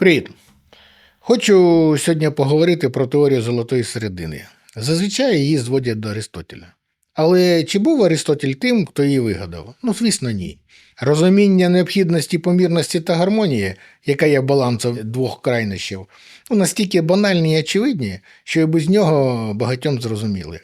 Привіт! Хочу сьогодні поговорити про теорію золотої середини. Зазвичай її зводять до Аристотеля. Але чи був Аристотель тим, хто її вигадав? Ну, звісно, ні. Розуміння необхідності помірності та гармонії, яка є балансом двох крайнощів, ну, настільки банальні і очевидні, що і без нього багатьом зрозуміли.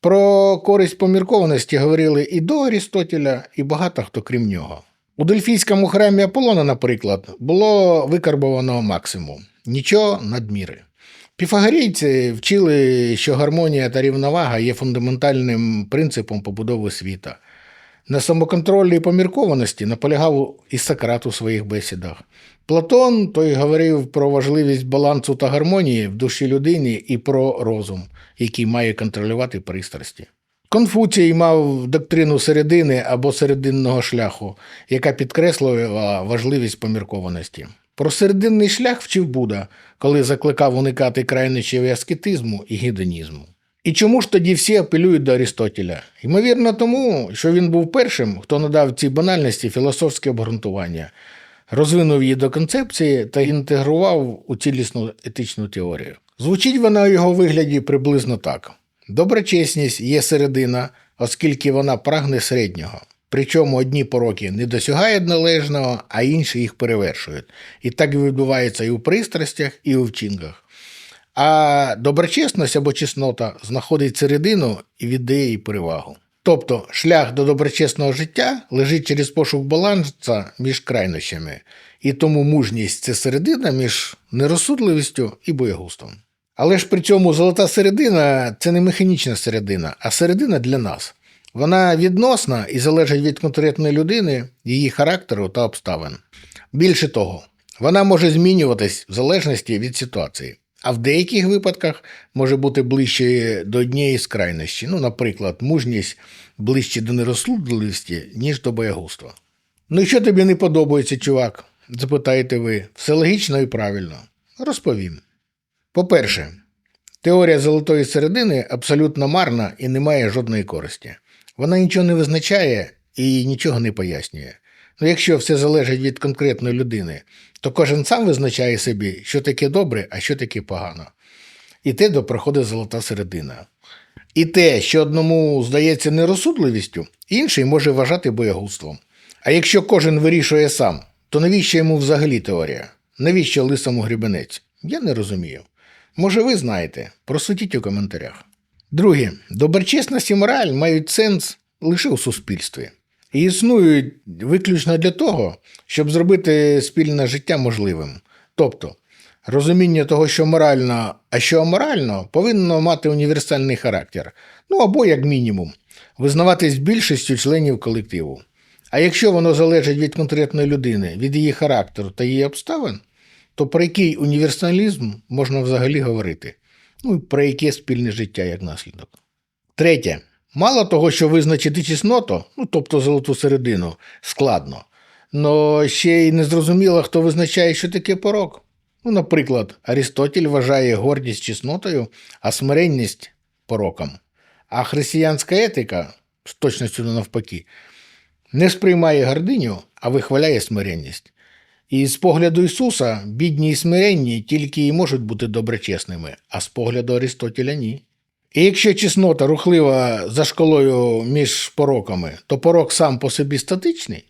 Про користь поміркованості говорили і до Арістотеля, і багато хто крім нього. У Дельфійському храмі Аполлона, наприклад, було викарбовано максимум нічого надміри. Піфагорійці вчили, що гармонія та рівновага є фундаментальним принципом побудови світа. На самоконтролі і поміркованості наполягав і Сократ у своїх бесідах. Платон той говорив про важливість балансу та гармонії в душі людини і про розум, який має контролювати пристрасті. Конфуцій мав доктрину середини або серединного шляху, яка підкреслювала важливість поміркованості. Про серединний шлях вчив Буда, коли закликав уникати крайнощів і аскетизму і гедонізму. І чому ж тоді всі апелюють до Арістотеля? Ймовірно, тому, що він був першим, хто надав цій банальності філософське обґрунтування, розвинув її до концепції та інтегрував у цілісну етичну теорію. Звучить вона у його вигляді приблизно так: доброчесність є середина, оскільки вона прагне середнього. Причому одні пороки не досягають належного, а інші їх перевершують. І так відбувається і у пристрастях, і у вчинках. А доброчесність або чеснота знаходить середину і віддає їй перевагу. Тобто шлях до доброчесного життя лежить через пошук балансу між крайнощами, і тому мужність це середина між нерозсудливістю і боягустом. Але ж при цьому золота середина це не механічна середина, а середина для нас. Вона відносна і залежить від конкретної людини, її характеру та обставин. Більше того, вона може змінюватись в залежності від ситуації, а в деяких випадках може бути ближче до однієї з крайнощі. Ну, наприклад, мужність ближче до нерозсудливості, ніж до боягузтва. Ну що тобі не подобається, чувак? запитаєте ви. Все логічно і правильно. Розповім. По-перше, теорія золотої середини абсолютно марна і не має жодної користі. Вона нічого не визначає і нічого не пояснює. Ну, якщо все залежить від конкретної людини, то кожен сам визначає собі, що таке добре, а що таке погано. І те до проходить золота середина. І те, що одному здається нерозсудливістю, інший може вважати боягузтвом. А якщо кожен вирішує сам, то навіщо йому взагалі теорія? Навіщо лисому грібенець? Я не розумію. Може, ви знаєте, просвітіть у коментарях. Друге, доброчесність і мораль мають сенс лише у суспільстві і існують виключно для того, щоб зробити спільне життя можливим. Тобто, розуміння того, що морально, а що аморально, повинно мати універсальний характер, ну або, як мінімум, визнаватись більшістю членів колективу. А якщо воно залежить від конкретної людини, від її характеру та її обставин, то про який універсалізм можна взагалі говорити? Ну і про яке спільне життя як наслідок. Третє. Мало того, що визначити чесноту, ну тобто золоту середину, складно, но ще й не зрозуміло, хто визначає, що таке порок. Ну, наприклад, Арістотель вважає гордість чеснотою, а смиренність пороком. А християнська етика, з точністю навпаки, не сприймає гординю, а вихваляє смиренність. І з погляду Ісуса, бідні і смиренні тільки і можуть бути доброчесними, а з погляду Аристотеля ні. І якщо чеснота рухлива за шкалою між пороками, то порок сам по собі статичний,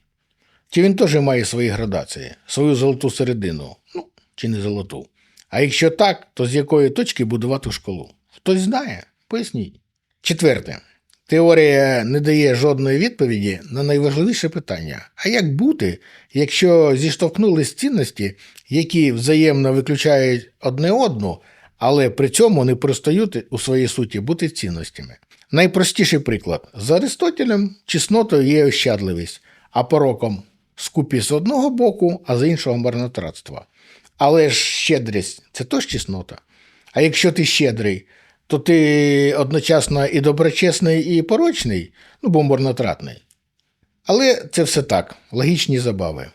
чи він теж має свої градації, свою золоту середину, ну, чи не золоту. А якщо так, то з якої точки будувати шкалу? Хтось знає, поясніть. Четверте. Теорія не дає жодної відповіді на найважливіше питання: а як бути, якщо зіштовхнулись цінності, які взаємно виключають одне одну, але при цьому не перестають у своїй суті бути цінностями? Найпростіший приклад: за Аристотелем чеснотою є ощадливість, а пороком скупість з одного боку, а з іншого марнотратство. Але ж щедрість це теж чеснота. А якщо ти щедрий, то ти одночасно і доброчесний, і порочний, ну бо марнотратний. Але це все так, логічні забави.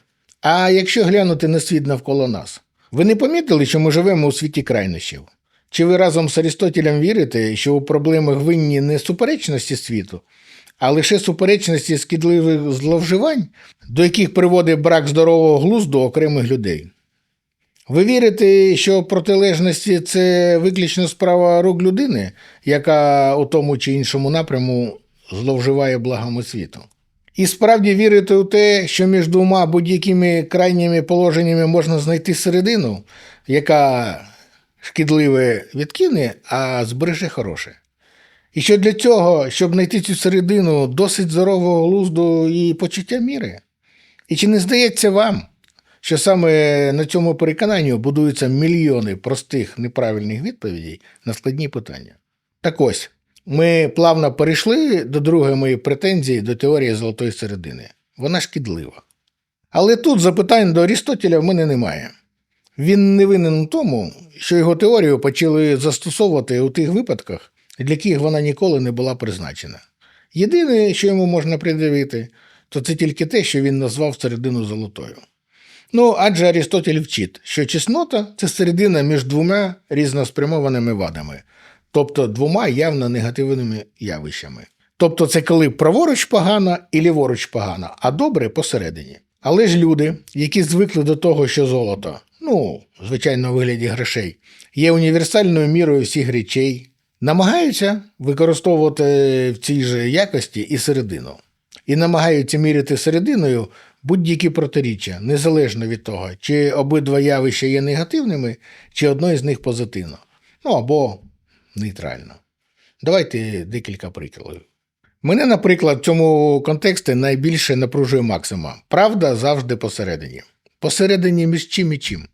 А якщо глянути на світ навколо нас, ви не помітили, що ми живемо у світі крайнощів? Чи ви разом з Арістотелем вірите, що у проблемах винні не суперечності світу, а лише суперечності скідливих зловживань, до яких приводить брак здорового глузду окремих людей? Ви вірите, що протилежності це виключно справа рук людини, яка у тому чи іншому напряму зловживає благами світу? І справді вірите у те, що між двома будь-якими крайніми положеннями можна знайти середину, яка шкідливе відкине, а збереже хороше. І що для цього, щоб знайти цю середину, досить здорового глузду і почуття міри? І чи не здається вам, що саме на цьому переконанні будуються мільйони простих неправильних відповідей на складні питання? Так ось, ми плавно перейшли до другої моєї претензії до теорії золотої середини. Вона шкідлива. Але тут запитань до Арістотеля в мене немає. Він не винен у тому, що його теорію почали застосовувати у тих випадках, для яких вона ніколи не була призначена. Єдине, що йому можна пред'явити, то це тільки те, що він назвав середину золотою. Ну, адже Арістотель вчить, що чеснота це середина між двома різноспрямованими вадами, тобто двома явно негативними явищами. Тобто це коли праворуч погано і ліворуч погано, а добре посередині. Але ж люди, які звикли до того, що золото, ну, звичайно, у вигляді грошей, є універсальною мірою всіх речей, намагаються використовувати в цій же якості і середину. І намагаються міряти серединою будь-які протиріччя, незалежно від того, чи обидва явища є негативними, чи одне з них позитивно. Ну або нейтрально. Давайте декілька прикладів. Мене, наприклад, в цьому контексті найбільше напружує максима. Правда завжди посередині. Посередині між чим і чим.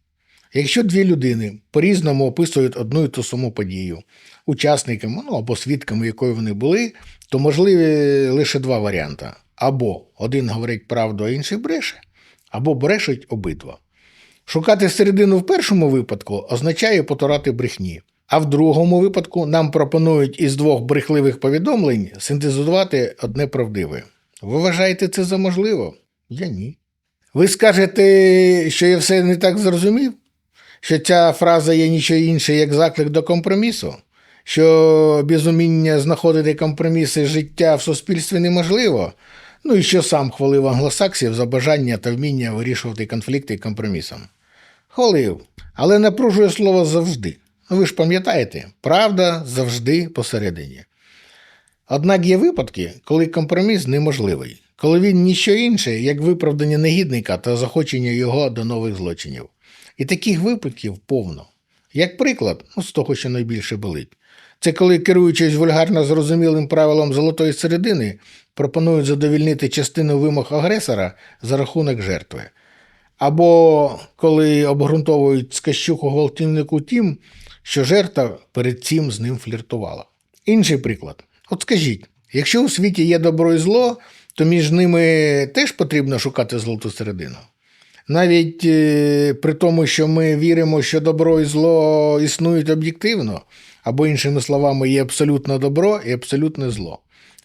Якщо дві людини по-різному описують одну і ту саму подію, учасниками ну, або свідками якої вони були, то можливі лише два варіанти. Або один говорить правду, а інший бреше, або брешуть обидва. Шукати середину в першому випадку означає потурати брехні, а в другому випадку нам пропонують із двох брехливих повідомлень синтезувати одне правдиве. Ви вважаєте це за можливо? Я ні. Ви скажете, що я все не так зрозумів? Що ця фраза є нічого інше, як заклик до компромісу, що без уміння знаходити компроміси життя в суспільстві неможливо, ну і що сам хвалив англосаксів за бажання та вміння вирішувати конфлікти компромісом. Хвалив, але напружує слово завжди. Ну, Ви ж пам'ятаєте, правда завжди посередині. Однак є випадки, коли компроміс неможливий, коли він ніщо інше, як виправдання негідника та захочення його до нових злочинів. І таких випадків повно. Як приклад, ну, з того, що найбільше болить, це коли, керуючись вульгарно зрозумілим правилом золотої середини, пропонують задовільнити частину вимог агресора за рахунок жертви. Або коли обґрунтовують скащуку гвалтівнику тим, що жертва перед цим з ним фліртувала. Інший приклад. От скажіть, якщо у світі є добро і зло, то між ними теж потрібно шукати золоту середину. Навіть е, при тому, що ми віримо, що добро і зло існують об'єктивно, або, іншими словами, є абсолютно добро і абсолютне зло.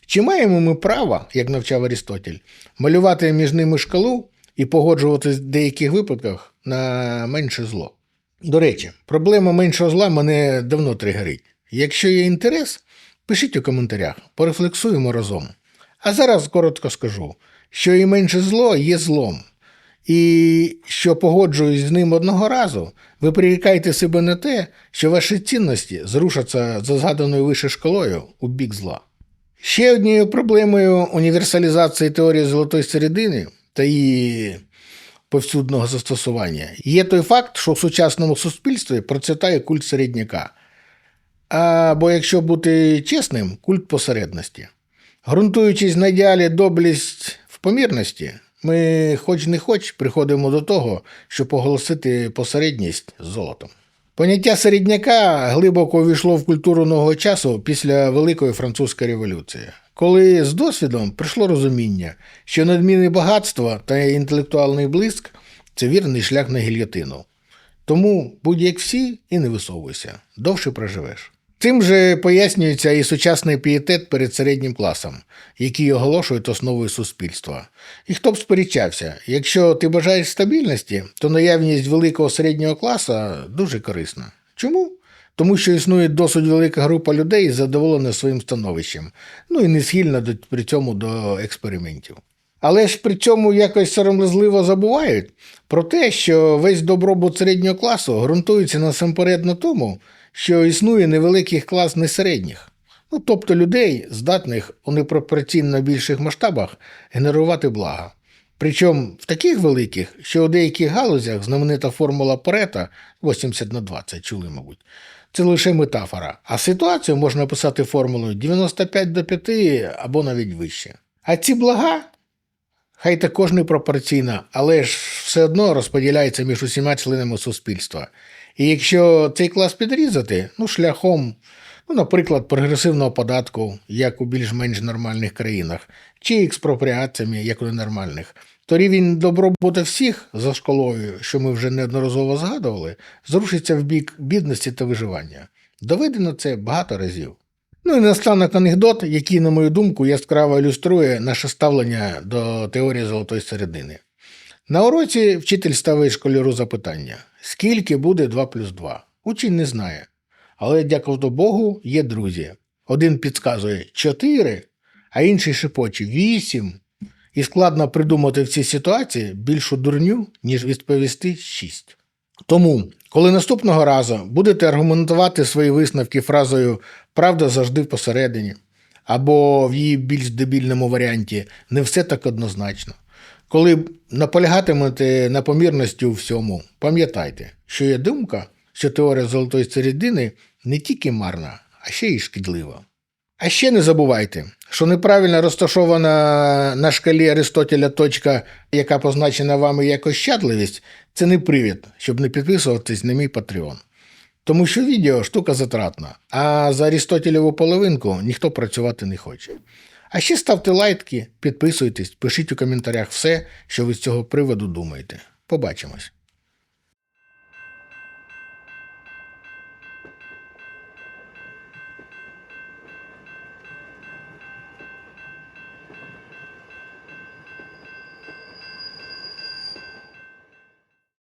Чи маємо ми право, як навчав Арістотель, малювати між ними шкалу і погоджуватись в деяких випадках на менше зло? До речі, проблема меншого зла мене давно тригерить. Якщо є інтерес, пишіть у коментарях, порефлексуємо разом. А зараз коротко скажу, що і менше зло є злом. І що погоджуюсь з ним одного разу, ви прирікаєте себе на те, що ваші цінності зрушаться за згаданою вище шкалою у бік зла. Ще однією проблемою універсалізації теорії золотої середини та її повсюдного застосування є той факт, що в сучасному суспільстві процвітає культ середняка. Або, якщо бути чесним, культ посередності. Грунтуючись на ідеалі доблість в помірності, ми, хоч не хоч, приходимо до того, щоб оголосити посередність золотом. Поняття середняка глибоко увійшло в культуру нового часу після Великої французької революції, коли з досвідом прийшло розуміння, що надмірне багатство та інтелектуальний блиск це вірний шлях на гільйотину. Тому будь як всі і не висовуйся, довше проживеш. Цим же пояснюється і сучасний пієтет перед середнім класом, який оголошують основою суспільства. І хто б сперечався, якщо ти бажаєш стабільності, то наявність великого середнього класу дуже корисна. Чому? Тому що існує досить велика група людей, задоволена своїм становищем, ну і не схильна до- при цьому до експериментів. Але ж при цьому якось сором'язливо забувають про те, що весь добробут середнього класу ґрунтується насамперед на тому, що існує невеликий клас несередніх. Ну, тобто людей, здатних у непропорційно більших масштабах генерувати блага. Причому в таких великих, що у деяких галузях знаменита формула Парета 80 на 20, чули, мабуть, це лише метафора. А ситуацію можна описати формулою 95 до 5 або навіть вище. А ці блага, хай також не пропорційно, але ж все одно розподіляється між усіма членами суспільства. І якщо цей клас підрізати, ну, шляхом, ну, наприклад, прогресивного податку, як у більш-менш нормальних країнах, чи експропріаціями, як у ненормальних, то рівень добробуту всіх за школою, що ми вже неодноразово згадували, зрушиться в бік бідності та виживання. Доведено це багато разів. Ну і наостанок анекдот, який, на мою думку, яскраво ілюструє наше ставлення до теорії золотої середини. На уроці вчитель ставить школяру запитання: скільки буде 2 плюс 2? Учень не знає. Але, дякувати Богу, є друзі. Один підказує 4, а інший шепоче 8. І складно придумати в цій ситуації більшу дурню, ніж відповісти 6. Тому, коли наступного разу будете аргументувати свої висновки фразою Правда завжди посередині, або в її більш дебільному варіанті не все так однозначно. Коли наполягатимете на помірності у всьому, пам'ятайте, що є думка, що теорія золотої середини не тільки марна, а ще й шкідлива. А ще не забувайте, що неправильно розташована на шкалі Аристотеля точка, яка позначена вами як ощадливість, це не привід, щоб не підписуватись на мій Patreon. Тому що відео штука затратна, а за Арістотелеву половинку ніхто працювати не хоче. А ще ставте лайки, підписуйтесь, пишіть у коментарях все, що ви з цього приводу думаєте. Побачимось.